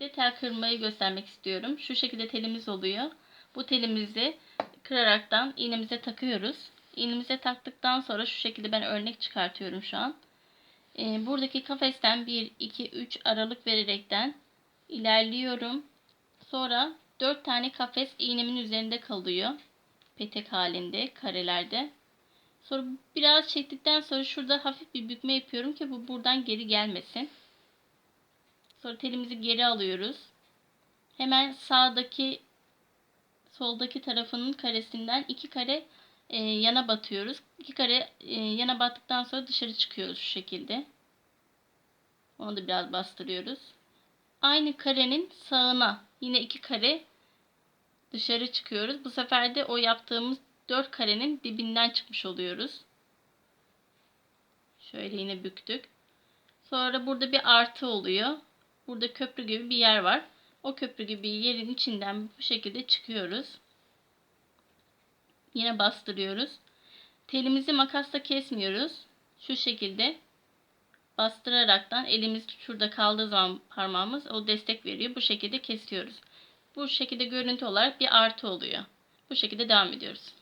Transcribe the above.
birlikte tel kırmayı göstermek istiyorum. Şu şekilde telimiz oluyor. Bu telimizi kıraraktan iğnemize takıyoruz. İğnemize taktıktan sonra şu şekilde ben örnek çıkartıyorum şu an. Ee, buradaki kafesten 1, 2, 3 aralık vererekten ilerliyorum. Sonra 4 tane kafes iğnemin üzerinde kalıyor. Petek halinde karelerde. Sonra biraz çektikten sonra şurada hafif bir bükme yapıyorum ki bu buradan geri gelmesin. Sonra telimizi geri alıyoruz. Hemen sağdaki soldaki tarafının karesinden iki kare e, yana batıyoruz. İki kare e, yana battıktan sonra dışarı çıkıyoruz şu şekilde. Onu da biraz bastırıyoruz. Aynı karenin sağına yine iki kare dışarı çıkıyoruz. Bu sefer de o yaptığımız dört karenin dibinden çıkmış oluyoruz. Şöyle yine büktük. Sonra burada bir artı oluyor. Burada köprü gibi bir yer var. O köprü gibi yerin içinden bu şekilde çıkıyoruz. Yine bastırıyoruz. Telimizi makasla kesmiyoruz. Şu şekilde bastıraraktan elimiz şurada kaldığı zaman parmağımız o destek veriyor. Bu şekilde kesiyoruz. Bu şekilde görüntü olarak bir artı oluyor. Bu şekilde devam ediyoruz.